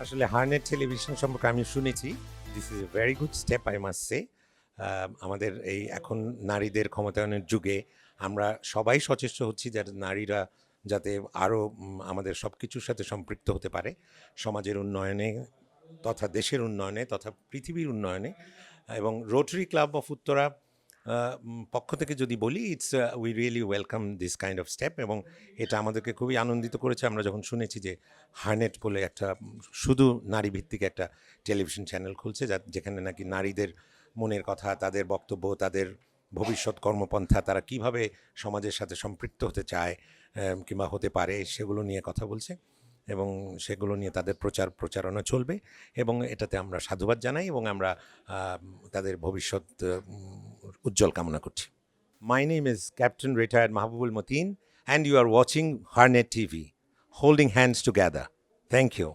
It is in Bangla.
আসলে হার্নেট টেলিভিশন সম্পর্কে আমি শুনেছি this is a very good step I must say আমাদের এই এখন নারীদের ক্ষমতায়নের যুগে আমরা সবাই সচেষ্ট হচ্ছি যাতে নারীরা যাতে আরও আমাদের সব কিছুর সাথে সম্পৃক্ত হতে পারে, সমাজের উন্নয়নে তথা দেশের উন্নয়নে তথা পৃথিবীর উন্নয়নে। এবং রোটারি ক্লাব অফ উত্তরা পক্ষ থেকে যদি বলি it's we really welcome this kind of step এবং এটা আমাদেরকে খুবই আনন্দিত করেছে। আমরা যখন শুনেছি যে হার্নেট বলে একটা, শুধু নারী ভিত্তিক একটা টেলিভিশন চ্যানেল খুলছে, যা, যেখানে নাকি নারীদের মনের কথা, তাদের বক্তব্য, তাদের ভবিষ্যৎ কর্মপন্থা, তারা কীভাবে সমাজের সাথে সম্পৃক্ত হতে চায় কিংবা হতে পারে, সেগুলো নিয়ে কথা বলছে এবং সেগুলো নিয়ে তাদের প্রচার, প্রচারণা চলবে এবং এটাতে আমরা সাধুবাদ জানাই এবং আমরা তাদের ভবিষ্যৎ উজ্জ্বল কামনা করছি। My name is captain retired Mahbubul Matin and you are watching Harnet TV holding hands together thank you